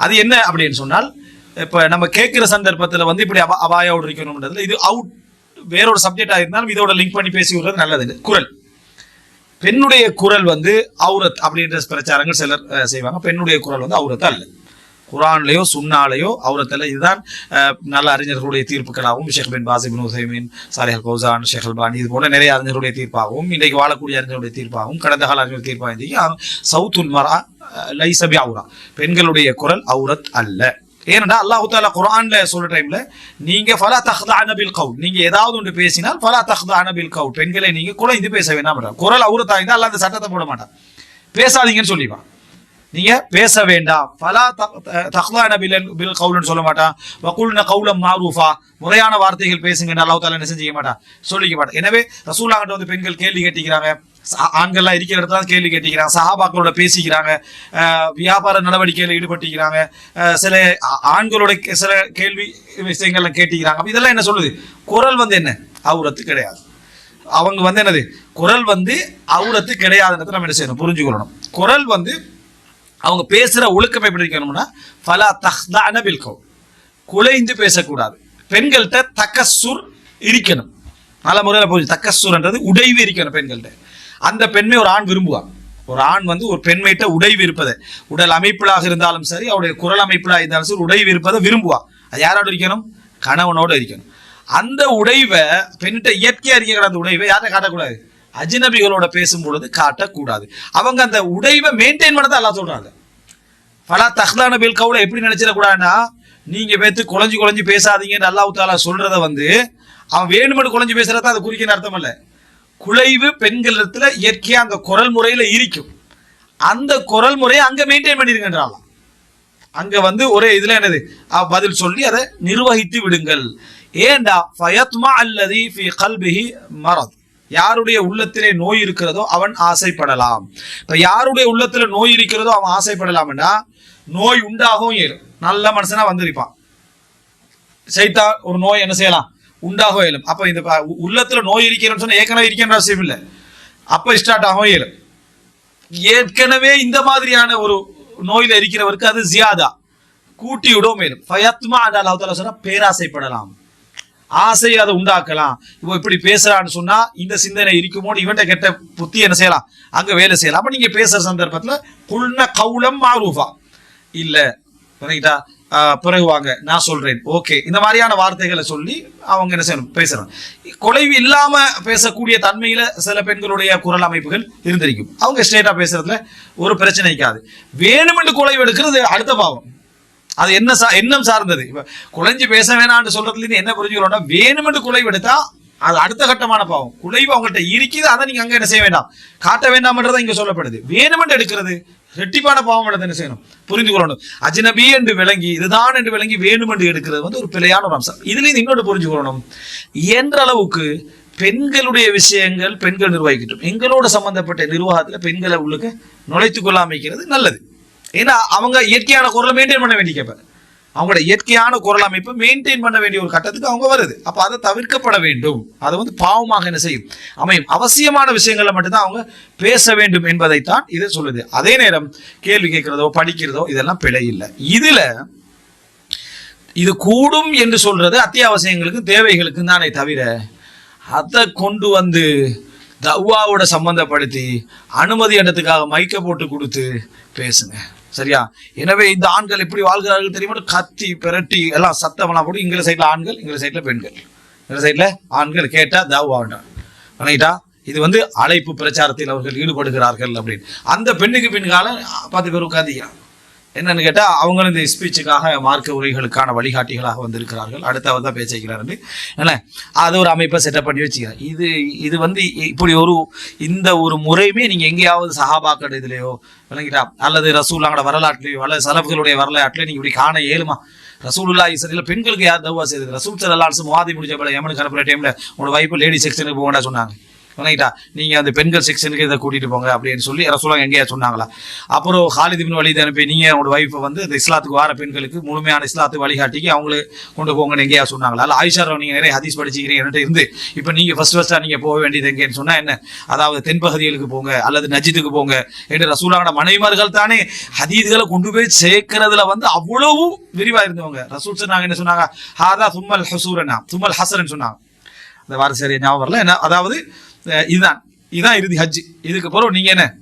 அது என்ன அப்படின்னு சொன்னால் இப்போ நம்ம கேட்குற சந்தர்ப்பத்தில் வந்து இப்படி அபா அபாயோடு இருக்கணும்ன்றதுல இது அவுட் வேறொரு சப்ஜெக்டாக இருந்தாலும் இதோட லிங்க் பண்ணி பேசி விடுறது நல்லது. குரல். பெண்ணுடைய குரல் வந்து அவுரத் அப்படின்ற பிரச்சாரங்கள் சிலர் செய்வாங்க. பெண்ணுடைய குரல் வந்து அவுரத் அல்ல. குரான்லையோ சுன்னாலேயோ அவுரத்தில் இதுதான் நல்ல அறிஞர்களுடைய தீர்ப்புகளாகவும் ஷேக் பின் பாசிபின் உசைமின் சாலிஹல் கௌசான் ஷேக் அல்பானி இது போன்ற நிறைய அறிஞர்களுடைய தீர்ப்பாகவும் இன்றைக்கு வாழக்கூடிய அறிஞர்களுடைய தீர்ப்பாகவும் கடந்த கால அறிஞர்கள் தீர்ப்பாக சவுத்துல் சவுத் அஹ், லைசபி அவுரா. பெண்களுடைய குரல் அவுரத் அல்ல. ஏனென்றா அல்லாஹு தாலா குரான்ல சொல்ற டைம்ல நீங்க ஃபலா தஹ்தான அனபில் கவுல். நீங்க ஏதாவது ஒன்று பேசினால் ஃபலா தஹ்தான அனபில் கவுல். பெண்களை நீங்க குலைந்து பேச வேண்டாம் குரல் அவுரத்தா இருந்தால் அல்ல அந்த சட்டத்தை போட மாட்டான் பேசாதீங்கன்னு சொல்லிப்பான். நீங்க பேச வேண்டாம். பலா தஹ்தான பில் பில் கவுல்னு சொல்ல மாட்டான். வகுல்ன கவுலம் மாரூஃபா. முறையான வார்த்தைகள் பேசுங்கன்னு அல்லாஹ் தாலா என்ன செஞ்சிக்க மாட்டான்? சொல்லிக்க மாட்டான். எனவே ரசூலாங்கிட்ட வந்து பெண்கள் கேள்வி கேட்டிக்கிறாங்க ஆண்கள்லாம் இருக்கிற இடத்துல தான் கேள்வி கேட்டிக்கிறாங்க சஹாபாக்களோட பேசிக்கிறாங்க. வியாபார நடவடிக்கையில் ஈடுபட்டிக்கிறாங்க சில ஆண்களோட கே- சில கேள்வி விஷயங்கள்ல கேட்டிக்கிறாங்க இதெல்லாம் என்ன சொல்லுது? குரல் வந்து என்ன? அவுரத்து கிடையாது. அவங்க வந்து என்னது? குரல் வந்து அவுரத்து கிடையாதுன்றதை நம்ம என்ன செய்யணும்? புரிஞ்சுக்கொள்ளணும். குரல் வந்து அவங்க பேசுகிற ஒழுக்கம் எப்படி இருக்கணும்னா ஃபலா தஹ்தான பில்கோ குலைந்து பேசக்கூடாது. பெண்கள்கிட்ட தக்கசூர் இருக்கணும். நல்ல முறையில் போய் தக்கசூர்ன்றது உடைவு இருக்கணும் பெண்கள்கிட்ட அந்த பெண்மை ஒரு ஆண் விரும்புவான் ஒரு ஆண் வந்து ஒரு பெண்மையிட்ட உடைவு இருப்பதை. உடல் அமைப்பிலாக இருந்தாலும் சரி அவருடைய குரல் அமைப்பிலாக இருந்தாலும் சரி உடைவு இருப்பதை விரும்புவான் அது யாரோட இருக்கணும்? கணவனோட இருக்கணும். அந்த உடைவை பெண்கிட்ட இயற்கையாக இருக்கிற அந்த உடைவை யார்கிட்ட காட்டக்கூடாது? அஜினபிகளோட பேசும் பொழுது காட்டக்கூடாது. அவங்க அந்த உடைவை மெயின்டைன் பண்ண தான் எல்லாம் சொல்றாங்க. பலா தஹ்லான பில் கவுல எப்படி நினைச்சிடக்கூடாதுன்னா நீங்க பேத்து குழஞ்சு குழஞ்சு பேசாதீங்கன்னு அல்லாஹ் தாலா சொல்றத வந்து அவன் வேணுமென்று குழஞ்சு பேசுகிறத அது குறிக்கிற அர்த்தம் இல்லை குலைவு பெண்களிடத்துல இயற்கையா அந்த குரல் முறையில இருக்கும். அந்த குரல் முறையை அங்க மெயின்டைன் பண்ணிருங்கன்றாலாம் அங்க வந்து ஒரே இதுல என்னது? பதில் சொல்லி அதை நிர்வகித்து விடுங்கள். ஏண்டா? ஃபயத்மா அல்லது ஃபி கல்பிஹி மரத். யாருடைய உள்ளத்திலே நோய் இருக்கிறதோ அவன் ஆசைப்படலாம். இப்ப யாருடைய உள்ளத்துல நோய் இருக்கிறதோ அவன் ஆசைப்படலாம்னா நோய் உண்டாகவும் நல்ல மனுஷனா வந்திருப்பான். சைத்தா ஒரு நோய் என்ன செய்யலாம்? உண்டாக இயலும். அப்ப இந்த உள்ளத்தில் உள்ளத்துல நோய் இருக்கிறன்னு சொன்னா ஏற்கனவே இருக்கின்ற அவசியம் இல்லை. அப்ப ஸ்டார்ட் ஆகவும் இயலும். ஏற்கனவே இந்த மாதிரியான ஒரு நோயில இருக்கிறவருக்கு அது ஜியாதா. கூட்டி விடவும் மேலும் ஃபயத்மா அந்த அல்லாஹ் சொன்னால் சொன்னா பேராசைப்படலாம். ஆசை அதை உண்டாக்கலாம். இப்போ இப்படி பேசுறான்னு சொன்னா இந்த சிந்தனை இருக்குமோ இவன்ட்ட கெட்ட புத்தி என்ன செய்யலாம்? அங்க வேலை செய்யலாம். அப்ப நீங்க பேசுற சந்தர்ப்பத்துல புல்ன கவுளம் மாரூஃபா. இல்ல பிறகு வாங்க நான் சொல்றேன். ஓகே இந்த மாதிரியான வார்த்தைகளை சொல்லி அவங்க என்ன செய்யணும்? பேசுறாங்க குலைவு இல்லாம பேசக்கூடிய தன்மையில சில பெண்களுடைய குரல் அமைப்புகள் இருந்திருக்கும். அவங்க ஸ்ட்ரெயிட்டா பேசுறதுல ஒரு பிரச்சனை இருக்காது வேணுமென்று கொலைவு எடுக்கிறது அடுத்த பாவம். அது என்ன சா எண்ணம் சார்ந்தது. இப்ப பேச வேணாம்னு சொல்றதுலேருந்து என்ன புரிஞ்சுக்கிறோம்னா வேணுமென்று குலைவு எடுத்தா அது அடுத்த கட்டமான பாவம். குலைவு அவங்கள்ட்ட இருக்குது. அதை நீங்க அங்க என்ன செய்ய வேண்டாம். காட்ட வேண்டாம்ன்றதை இங்க சொல்லப்படுது. வேணுமென்று எடுக்கிறது ரெட்டிப்பான பாவம் விட என்ன செய்யணும்? புரிந்து கொள்ளணும். அஜ்னபி என்று விளங்கி இதுதான் என்று விளங்கி வேணுமென்று எடுக்கிறது வந்து ஒரு பிழையான ஒரு அம்சம். இதுலேயும் இன்னொன்று புரிஞ்சு கொள்ளணும். என்ற அளவுக்கு பெண்களுடைய விஷயங்கள் பெண்கள் நிர்வகிக்கட்டும். எங்களோட சம்பந்தப்பட்ட நிர்வாகத்தில் பெண்களை உள்ளுக்கு நுழைத்து கொள்ளாமைக்கிறது நல்லது. ஏன்னா அவங்க இயற்கையான குரலை மெயின்டைன் பண்ண வேண்டிய கேட்பேன் அவங்களோட இயற்கையான குரல் அமைப்பு மெயின்டைன் பண்ண வேண்டிய ஒரு கட்டத்துக்கு அவங்க வருது. அப்ப அதை தவிர்க்கப்பட வேண்டும். அது வந்து பாவமாக என்ன செய்யும்? அமையும். அவசியமான விஷயங்களில் மட்டும்தான் அவங்க பேச வேண்டும் என்பதைத்தான் இது சொல்லுது. அதே நேரம் கேள்வி கேட்கிறதோ படிக்கிறதோ இதெல்லாம் பிழை இல்லை. இதுல இது கூடும் என்று சொல்றது அத்தியாவசியங்களுக்கு தேவைகளுக்கு தானே தவிர அதை கொண்டு வந்து தவ்வாவோட சம்பந்தப்படுத்தி அனுமதி இடத்துக்காக மைக்க போட்டு கொடுத்து பேசுங்க. சரியா? எனவே இந்த ஆண்கள் எப்படி வாழ்கிறார்கள் தெரியுமா? கத்தி பிரட்டி எல்லாம் சத்தமெல்லாம் போட்டு இங்கிற சைடில் ஆண்கள் இங்கிற சைடில் பெண்கள். இந்த சைடில் ஆண்கள் கேட்டால் தவ்வாண்டான் பண்ணிட்டா இது வந்து அழைப்பு பிரச்சாரத்தில் அவர்கள் ஈடுபடுகிறார்கள் அப்படின்னு. அந்த பெண்ணுக்கு பின்கால பத்து பேர் உட்காந்துக்கிறான் என்னன்னு கேட்டால் அவங்களும் இந்த ஸ்பீச்சுக்காக மார்க்க உரைகளுக்கான வழிகாட்டிகளாக வந்திருக்கிறார்கள். அடுத்தவர் தான் பேசிக்கிறாரு என்ன? அது ஒரு அமைப்பை செட்டப் பண்ணி வச்சுக்கிறேன் இது இது வந்து இப்படி ஒரு இந்த ஒரு முறையுமே நீங்கள் எங்கேயாவது சஹாபாக்கள் இதுலையோ விளங்கிட்டா அல்லது ரசூல்லாங்கட வரலாற்றுலையோ அல்லது சலபுகளுடைய வரலாற்றுலையோ நீங்கள் இப்படி காண இயலுமா? ரசூலுல்லா இசையில் பெண்களுக்கு யார் தவா செய்தது? ரசூல் சல்லாஸ் மாதி முடிஞ்ச போல எமனுக்கு அனுப்புகிற டைமில் உங்களோட வைப்பு லேடி செக்ஷனுக்கு போகண்டா சொன்னாங்க. ரைட்டா நீங்கள் அந்த பெண்கள் செக்ஷனுக்கு இதை கூட்டிட்டு போங்க அப்படின்னு சொல்லி ரசூலாங்க எங்கேயா சொன்னாங்களா? அப்புறம் ஹாலித் வழி அனுப்பி நீங்கள் உங்களோட ஒய்ஃபை வந்து இந்த இஸ்லாத்துக்கு வார பெண்களுக்கு முழுமையான இஸ்லாத்து வழிகாட்டிக்கு அவங்களை கொண்டு போங்கன்னு எங்கேயா சொன்னாங்களா? அல்ல ஆயிஷா ராவ் நீங்கள் நிறைய ஹதீஸ் படிச்சுக்கிறீங்க இருந்து. இப்போ நீங்கள் ஃபஸ்ட் ஃபஸ்ட்டாக நீங்கள் போக வேண்டியது எங்கேன்னு சொன்னால் என்ன? அதாவது தென்பகுதிகளுக்கு போங்க அல்லது நஜித்துக்கு போங்க என்று ரசூலாவோட மனைவிமார்கள் தானே ஹதீதுகளை கொண்டு போய் சேர்க்கறதுல வந்து அவ்வளவு விரிவாக இருந்தவங்க. ரசூல் சொன்னாங்க என்ன சொன்னாங்க? ஹாதா தும்மல் ஹசூரனா. தும்மல் ஹசரன் சொன்னாங்க. அந்த வார்த்தை சரியா ஞாபகம் வரல. என்ன? அதாவது இதுதான் இதுதான் இறுதி ஹஜ் இதுக்கு பிறகு நீங்க என்ன?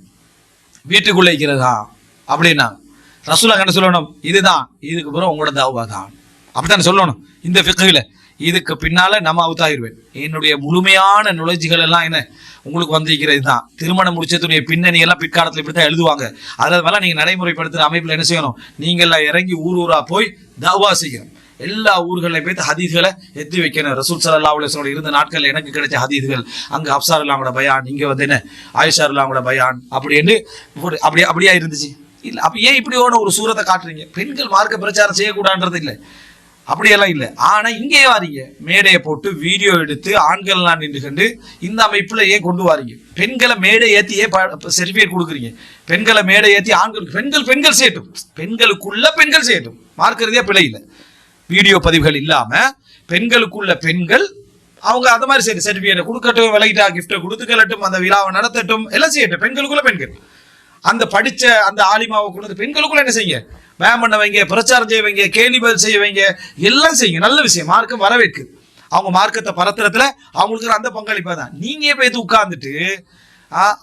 வீட்டுக்குள்ளே இருக்கிறதா? அப்படின்னா ரசூலா என்ன சொல்லணும்? இதுதான். இதுக்கு பிறகு உங்களோட தாவா தான். அப்படித்தான் சொல்லணும்? இந்த ஃபிக்கில் இதுக்கு பின்னால நம்ம அவுத்தாயிருவேன் என்னுடைய முழுமையான நுழைஞ்சிகள் எல்லாம் என்ன? உங்களுக்கு வந்திருக்கிறது தான். திருமணம் முடிச்சதுடைய பின்னணி எல்லாம் பிற்காலத்தில் இப்படி தான் எழுதுவாங்க. அதனால நீங்கள் நடைமுறைப்படுத்துகிற அமைப்பில் என்ன செய்யணும்? நீங்கள் எல்லாம் இறங்கி ஊர் ஊராக போய் தாவா செய்யணும். எல்லா ஊர்களையும் போய் ஹதீஸ்களை எத்தி வைக்கணும். ரசூல் சல்லா அலுவலோட இருந்த நாட்கள் எனக்கு கிடைச்ச ஹதீஸ்கள். அங்கே அப்சார் இல்லாமோட பயான் இங்கே வந்து என்ன? ஆயுஷார் இல்லாமோட பயான் அப்படின்னு ஒரு அப்படியே அப்படியா இருந்துச்சு. இல்லை அப்போ ஏன் இப்படியோட ஒரு சூரத்தை காட்டுறீங்க? பெண்கள் மார்க்க பிரச்சாரம் செய்யக்கூடாதுன்றது இல்லை. அப்படியெல்லாம் இல்லை. ஆனால் இங்கே வாரீங்க. மேடையை போட்டு வீடியோ எடுத்து ஆண்கள்லாம் நின்று கண்டு இந்த அமைப்பில் ஏன் கொண்டு வாரீங்க? பெண்களை மேடை ஏற்றி ஏன் சர்டிபிகேட் கொடுக்குறீங்க? பெண்களை மேடை ஏற்றி ஆண்கள் பெண்கள் பெண்கள் செய்யட்டும். பெண்களுக்குள்ள பெண்கள் செய்யட்டும். மார்க்க பிழை இல்லை. வீடியோ பதிவுகள் இல்லாம பெண்களுக்குள்ள பெண்கள் அவங்க அந்த மாதிரி சரி சர்டிபிகேட் கொடுக்கட்டும் விலகிட்டா கிஃப்ட்டை கொடுத்துக்கலட்டும் அந்த விழாவை நடத்தட்டும் எல்லாம் செய்யட்டும். பெண்களுக்குள்ள பெண்கள். அந்த படிச்ச அந்த ஆலிமாவை கொண்டு பெண்களுக்குள்ள என்ன செய்யுங்க? வேம் பண்ண வைங்க பிரச்சாரம் செய்ய வைங்க கேலி பதில் செய்ய வைங்க எல்லாம் செய்யுங்க. நல்ல விஷயம். மார்க்கம் வரவேற்கு அவங்க மார்க்கத்தை பரத்துறதுல அவங்களுக்கு அந்த பங்களிப்பா தான் நீங்க போய் உட்கார்ந்துட்டு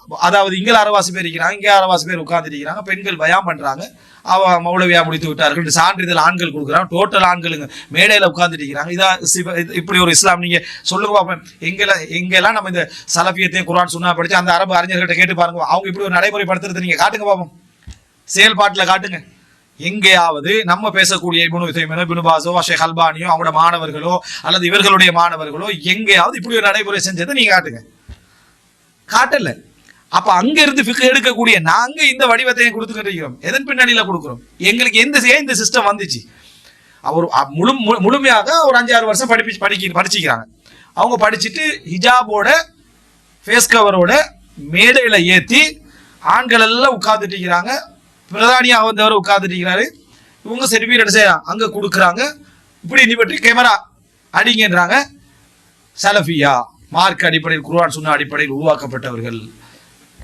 அதாவது இங்கே அறவாசி பேர் இருக்கிறாங்க இங்கே அறவாசி பேர் உட்காந்துருக்கிறாங்க பெண்கள் பயம் பண்ணுறாங்க அவ மௌலவியா முடித்து விட்டார்கள். சான்றிதழ் ஆண்கள் கொடுக்குறாங்க. டோட்டல் ஆண்களுங்க மேடையில் உட்காந்துருக்கிறாங்க இருக்கிறாங்க. இதா சிவ- இது- இப்படி ஒரு இஸ்லாம் நீங்கள் சொல்லுங்க பாப்போம். எங்கெல்லாம் எங்கெல்லாம் நம்ம இந்த சலபியத்தையும் குரான் சொன்னா படித்து அந்த அரபு அறிஞர்கிட்ட கேட்டு பாருங்க. அவங்க இப்படி ஒரு நடைமுறைப்படுத்துறது நீங்கள் காட்டுங்க பார்ப்போம் செயல்பாட்டில் காட்டுங்க. எங்கேயாவது நம்ம பேசக்கூடிய இபுனு விசைமனோ இபுனு பாசோ ஷேக் அல்பானியோ அவங்களோட மாணவர்களோ அல்லது இவர்களுடைய மாணவர்களோ எங்கேயாவது இப்படி ஒரு நடைமுறை செஞ்சதை நீங்கள் காட்டுங்க. காட்டல. அப்ப அங்க இருந்து எடுக்கக்கூடிய நாங்க இந்த வடிவத்தையும் கொடுத்துக்கிட்டு இருக்கிறோம் எதன் பின்னணியில கொடுக்குறோம்? எங்களுக்கு எந்த ஏன் இந்த சிஸ்டம் வந்துச்சு? அவர் முழு முழுமையாக ஒரு அஞ்சாறு வருஷம் படிப்பிச்சு படிக்க படிச்சுக்கிறாங்க. அவங்க படிச்சுட்டு ஹிஜாபோட ஃபேஸ் கவரோட மேடையில ஏத்தி ஆண்கள் எல்லாம் உட்கார்ந்துட்டு இருக்கிறாங்க பிரதானியாக வந்தவர் உட்கார்ந்துட்டு இருக்கிறாரு இவங்க சர்டிஃபிகேட் செய்யறாங்க அங்க கொடுக்குறாங்க. இப்படி நீ பற்றி கேமரா அடிங்கன்றாங்க. சலஃபியா. மார்க் அடிப்படையில் குர்ஆன் சொன்ன அடிப்படையில் உருவாக்கப்பட்டவர்கள்.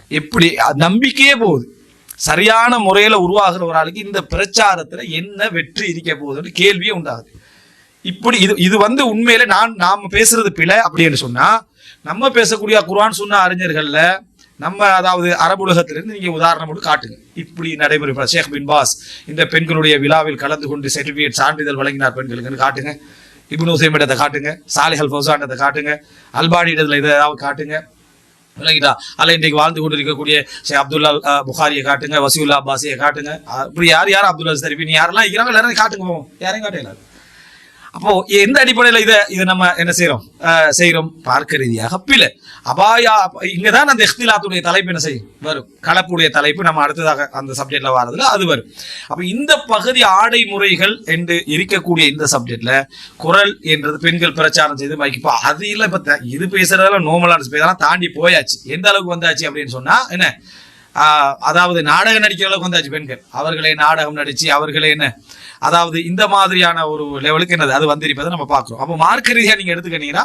எப்படி? அது நம்பிக்கையே போகுது. சரியான முறையில் உருவாகிற ஒரு ஆளுக்கு இந்த பிரச்சாரத்தில் என்ன வெற்றி இருக்க போகுதுன்னு கேள்வியே உண்டாகுது. இப்படி இது இது வந்து உண்மையில நான் நாம் பேசுறது பிழை அப்படின்னு சொன்னா நம்ம பேசக்கூடிய குர்ஆன் சொன்ன அறிஞர்கள்ல நம்ம அதாவது அரபுலகத்திலிருந்து நீங்க உதாரணம் காட்டுங்க. இப்படி நடைமுறை ஷேக் பின் பாஸ் இந்த பெண்களுடைய விழாவில் கலந்து கொண்டு சர்டிபிகேட் சான்றிதழ் வழங்கினார் பெண்களுக்குன்னு காட்டுங்க. இப்னு உசைமிடத்தை காட்டுங்க சாலிஹல் ஃபௌசாண்டத்தை காட்டுங்க அல்பானி இடத்துல இதை ஏதாவது காட்டுங்க. விளங்கிட்டா? அல்ல இன்றைக்கு வாழ்ந்து கொண்டு இருக்கக்கூடிய ஷே அப்துல்லா அஹ், புகாரியை காட்டுங்க வசியுல்லா அப்பாசியை காட்டுங்க. இப்படி யார் யார் அப்துல்லா சரிபி நீ யாரெல்லாம் இருக்கிறாங்க எல்லாரும் காட்டுங்க போவோம். யாரையும் காட்டல அப்போ எந்த அடிப்படையில் இதை இதை நம்ம என்ன செய்யறோம் செய்யறோம் பார்க்க ரீதியாக பில அபாயா இங்கதான் அந்த இஃப்திலாத்துடைய தலைப்பு என்ன செய்யும்? வரும். கலப்புடைய தலைப்பு நம்ம அடுத்ததாக அந்த சப்ஜெக்ட்ல வர்றதுல அது வரும். அப்ப இந்த பகுதி ஆடை முறைகள் என்று இருக்கக்கூடிய இந்த சப்ஜெக்ட்ல குரல் என்றது பெண்கள் பிரச்சாரம் செய்து வைக்கப்போ. அது இல்லை இப்ப இது பேசுறதெல்லாம் நோமலான பேசலாம் தாண்டி போயாச்சு. எந்த அளவுக்கு வந்தாச்சு அப்படின்னு சொன்னா என்ன? அதாவது நாடகம் நடிக்கிற அளவுக்கு வந்தாச்சு பெண்கள். அவர்களே நாடகம் நடிச்சு அவர்களே என்ன? அதாவது இந்த மாதிரியான ஒரு லெவலுக்கு என்னது? அது வந்திருப்பதை நம்ம பார்க்குறோம். அப்போ மார்க்க ரீதியாக நீங்கள் எடுத்துக்கிட்டீங்கன்னா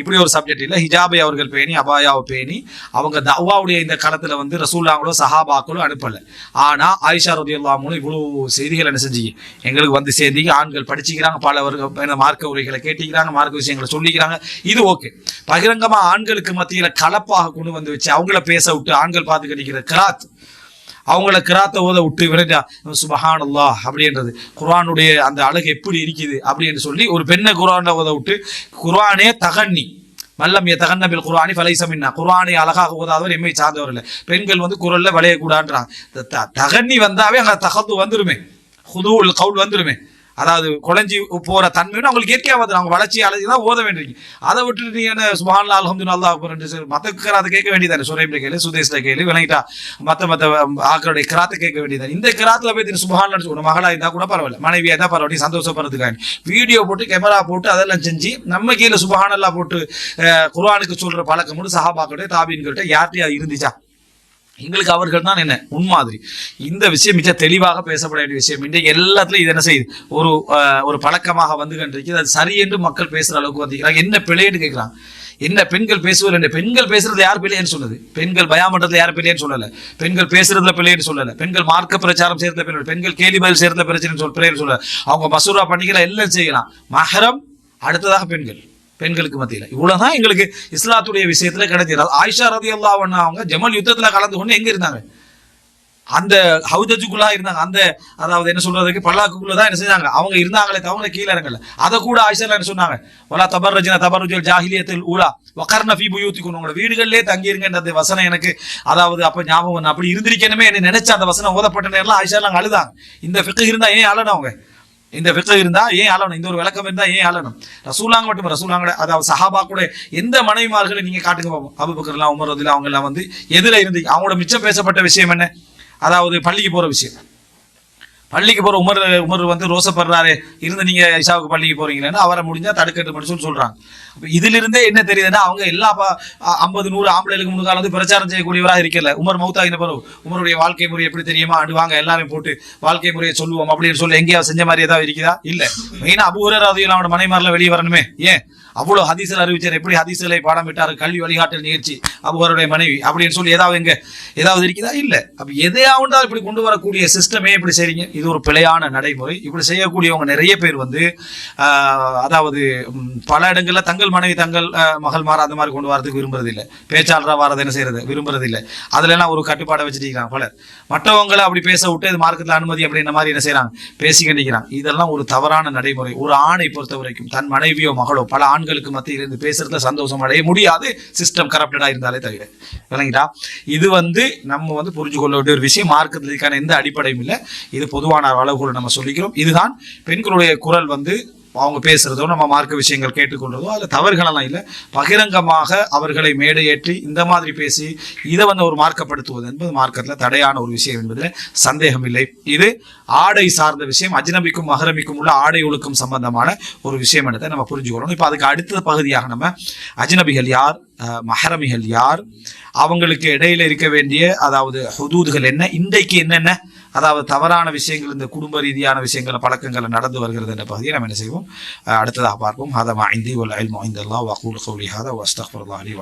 இப்படி ஒரு சப்ஜெக்ட் இல்லை. ஹிஜாபை அவர்கள் பேணி அபாயாவை பேணி அவங்க தவாவுடைய இந்த காலத்தில் வந்து ரசூல்லாங்களோ சஹாபாக்களோ அனுப்பலை. ஆனால் ஆயிஷா ரதியுல்லாமலும் இவ்வளோ செய்திகள் என்ன செஞ்சீங்க? எங்களுக்கு வந்து சேர்ந்தீங்க ஆண்கள் படிச்சுக்கிறாங்க பல மார்க்க உரைகளை கேட்டிக்கிறாங்க மார்க்க விஷயங்களை சொல்லிக்கிறாங்க. இது ஓகே பகிரங்கமாக ஆண்களுக்கு மத்தியில் கலப்பாக கொண்டு வந்து வச்சு அவங்கள பேச விட்டு ஆண்கள் பார்த்து கிடைக்கிற கிராத் அவங்கள கிராத்த ஓத விட்டு விரைஞ்சா சுபஹான் அல்லா அப்படின்றது. குர்ஆனுடைய அந்த அழகு எப்படி இருக்குது அப்படின்னு சொல்லி ஒரு பெண்ணை குரானை ஓத விட்டு குர்ஆனே தகன்னி மல்லம் எ தகன்னபில் குரானி ஃபலைசமின்னா குரானை அழகாக ஓதாதவர் எம்மை சார்ந்தவர் இல்லை. பெண்கள் வந்து குரல்ல விளையக்கூடாதுன்றாங்க. தகண்ணி த- தகன்னி வந்தாவே அங்கே தகத்து வந்துருமே. ஹுதூல் கவுல் வந்துருமே. அதாவது குழஞ்சி போற தன்மைன்னு அவங்களுக்கு இயற்கையாக வந்து அவங்க வளர்ச்சி அழைச்சி தான் ஓத வேண்டியிருக்கு. அதை விட்டுட்டு நீ என்ன சுபான் அலமது நல்லா ரெண்டு மற்ற கிராத்தை கேட்க வேண்டியதானே? சுரேம்ல கேளு சுதேஷ்ல கேளு விளங்கிட்டா மற்ற மற்ற ஆக்களுடைய கிராத்தை கேட்க வேண்டியதாரு இந்த கிராத்துல போய் திரு சுபான் ஒரு மகளா இருந்தா கூட பரவாயில்ல மனைவியா இருந்தா பரவாயில்ல சந்தோஷப்படுறதுக்காக. வீடியோ போட்டு கேமரா போட்டு அதெல்லாம் செஞ்சு நம்ம கீழே சுபஹானல்லா போட்டு அஹ், குர்ஆனுக்கு சொல்ற பழக்கம் கூட சஹாபாக்கிட்ட தாபீன்கிட்ட யார்கிட்டயும் அது இருந்துச்சா? எங்களுக்கு அவர்கள் தான் என்ன? முன்மாதிரி. இந்த விஷயம் மிக தெளிவாக பேசப்பட வேண்டிய விஷயம். இன்றைக்கு எல்லாத்துலையும் இது என்ன செய்யுது? ஒரு ஒரு பழக்கமாக வந்து கண்டிருக்கு அது சரி என்று மக்கள் பேசுகிற அளவுக்கு வந்திருக்கிறாங்க. என்ன பிழைன்னு கேட்குறான் என்ன பெண்கள் பேசுவது என்ன பெண்கள் பேசுறது யார் பிள்ளைன்னு சொன்னது பெண்கள் பயம் யார் பிள்ளைன்னு சொல்லல. பெண்கள் பேசுறதுல பிள்ளைன்னு சொல்லல. பெண்கள் மார்க்க பிரச்சாரம் செய்யறதுல பிள்ளை பெண்கள் கேலி பதில் செய்யறதுல பிரச்சனை சொல்ல பிள்ளைன்னு சொல்லல. அவங்க மசூரா பண்ணிக்கலாம் எல்லாம் செய்யலாம். மஹரம் அடுத்ததாக பெண்கள். பெண்களுக்கு மத்தியில். இவ்வளவுதான் எங்களுக்கு இஸ்லாத்துடைய விஷயத்துல கிடைச்சது. ஆயிஷா ரதி அவங்க ஜமல் யுத்தத்துல கலந்து கொண்டு எங்க இருந்தாங்க? அந்த ஹவுதஜுக்குள்ளா இருந்தாங்க. அந்த அதாவது என்ன சொல்றதுக்கு பல்லாக்குக்குள்ள தான் என்ன செஞ்சாங்க அவங்க இருந்தாங்களே தவிர கீழே இறங்கல. அதை கூட ஆயிஷா என்ன சொன்னாங்க? வலா தபர்ரஜின தபர்ருஜல் ஜாஹிலியத்தில் ஊலா. வக்கர்ன ஃபீபு புயூத்திக்கும் உங்களோட வீடுகளிலே தங்கியிருங்கன்ற அந்த வசனம் எனக்கு அதாவது அப்ப ஞாபகம் அப்படி இருந்திருக்கணுமே என்ன நினைச்ச அந்த வசனம் ஓதப்பட்ட நேரம் ஆயிஷா நாங்க அழுதாங்க. இந்த ஃபிக்கு இருந்தா ஏன் அழணும் அவங்க? இந்த ஃபிக்கு இருந்தா ஏன் ஆளணும்? இந்த ஒரு விளக்கம் இருந்தா ஏன் ஆளணும்? ரசூலாங்க மட்டும் ரசூலாங்க அதாவது சஹாபா கூட எந்த மனைவிமார்களை நீங்க காட்டுங்க பார்ப்போம் அபுபக்கர்லாம் உமர் ரதிலாம் அவங்க எல்லாம் வந்து எதுல இருந்து? அவங்களோட மிச்சம் பேசப்பட்ட விஷயம் என்ன? அதாவது பள்ளிக்கு போற விஷயம். பள்ளிக்கு போற உமர் உமர் வந்து ரோசப்படுறாரு. இருந்து நீங்க ஐஷாவுக்கு பள்ளிக்கு போறீங்களேன்னு அவரை முடிஞ்சா தடுக்கட்டு மட்டும் சொல்றாங்க. இதுல இருந்தே என்ன தெரியுதுன்னா அவங்க எல்லா ஐம்பது நூறு ஆம்பளைகளுக்கு முன்னால வந்து பிரச்சாரம் செய்யக்கூடியவராக இருக்கல. உமர் மௌத்தாகின பிறகு உமருடைய வாழ்க்கை முறை எப்படி தெரியுமா? அடுவாங்க எல்லாமே போட்டு வாழ்க்கை முறையை சொல்லுவோம் அப்படின்னு சொல்லி எங்கேயாவது செஞ்ச மாதிரி ஏதாவது இருக்குதா? இல்ல. மெயினா அபூரராதையும் அவனோட மனைமாரில வெளியே வரணுமே. ஏன்? அவ்வளவு ஹதீஸில் அறிவிச்சார். எப்படி ஹதீஸ்களை பாடம் விட்டார் கல்வி வழிகாட்டல் நிகழ்ச்சி. அவருடைய மனைவி. அப்படின்னு சொல்லி ஏதாவது எங்க ஏதாவது இருக்குதா இல்ல. அப்ப எதையாவது இப்படி கொண்டு வரக்கூடிய சிஸ்டமே இப்படி செய்றீங்க? இது ஒரு பிழையான நடைமுறை. இப்படி செய்யக்கூடியவங்க நிறைய பேர் வந்து அதாவது பல இடங்கள்ல தங்கள் மனைவி தங்கள் மகள் மாற அந்த மாதிரி கொண்டு வரதுக்கு விரும்புறது இல்ல பேச்சாளராக வரது என்ன செய்யறது விரும்புறது இல்ல அதுல எல்லாம் ஒரு கட்டுப்பாடை வச்சிருக்கிறாங்க பலர். மற்றவங்களை அப்படி பேச விட்டு இது மார்க்கத்தில் அனுமதி அப்படின்ற மாதிரி என்ன செய்யறாங்க பேசிக்கிட்டு இதெல்லாம் ஒரு தவறான நடைமுறை. ஒரு ஆணை பொறுத்த வரைக்கும் தன் மனைவியோ மகளோ பல ஆண்களுக்கு மத்தியில் இருந்து பேசுறதுல சந்தோஷம் அடைய முடியாது. சிஸ்டம் கரப்டடா இருந்தாலே தவிர. இல்லைங்களா இது வந்து நம்ம வந்து புரிஞ்சு கொள்ள வேண்டிய ஒரு விஷயம். மார்க்கத்தில் எந்த அடிப்படையும் இல்லை. இது பொதுவான அளவுகளை நம்ம சொல்லிக்கிறோம். இதுதான் பெண்களுடைய குரல் வந்து அவங்க பேசுகிறதோ நம்ம மார்க்க விஷயங்கள் கேட்டுக்கொள்றதோ அதில் தவறுகளெல்லாம் இல்லை. பகிரங்கமாக அவர்களை மேடையேற்றி இந்த மாதிரி பேசி இதை வந்து ஒரு மார்க்கப்படுத்துவது என்பது மார்க்கத்தில் தடையான ஒரு விஷயம் என்பதில் சந்தேகம் இல்லை. இது ஆடை சார்ந்த விஷயம் அஜ்னபிக்கும் மகரமிக்கும் உள்ள ஆடை ஒழுக்கம் சம்பந்தமான ஒரு விஷயம் என்பதை நம்ம புரிஞ்சுக்கொள்ளணும். இப்போ அதுக்கு அடுத்த பகுதியாக நம்ம அஜ்னபிகள் யார் மஹரமிகள் யார் அவங்களுக்கு இடையில இருக்க வேண்டிய அதாவது ஹுதூதுகள் என்ன இன்றைக்கு என்னென்ன அதாவது தவறான விஷயங்கள் இந்த குடும்ப ரீதியான விஷயங்கள் பழக்கங்கள் நடந்து வருகிறது என்ற பகுதியை நம்ம என்ன செய்வோம்? அடுத்ததாக பார்ப்போம். ஹதமா வாய்ந்தி வல் இல்மு இந்தல்லாஹ் வகூல் கௌலி ஹதா வஸ்தக்ஃபிருல்லாஹ் லி